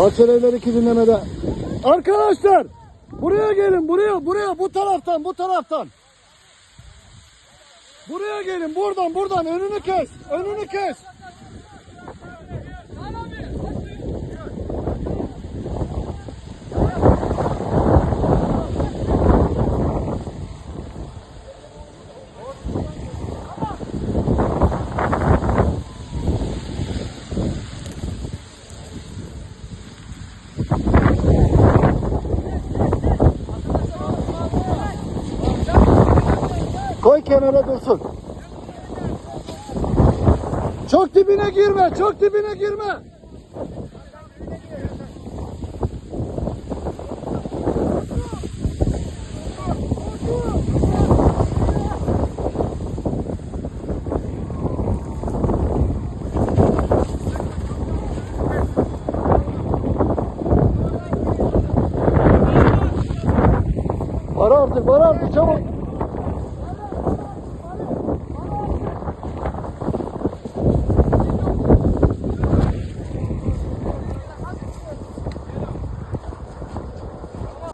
Bahçelievler iki dinlemede. Arkadaşlar buraya gelin buraya buraya bu taraftan bu taraftan. Buraya gelin buradan buradan önünü kes önünü kes. Koy kenara dursun. Çok dibine girme, çok dibine girme. Var artık, var artık çabuk.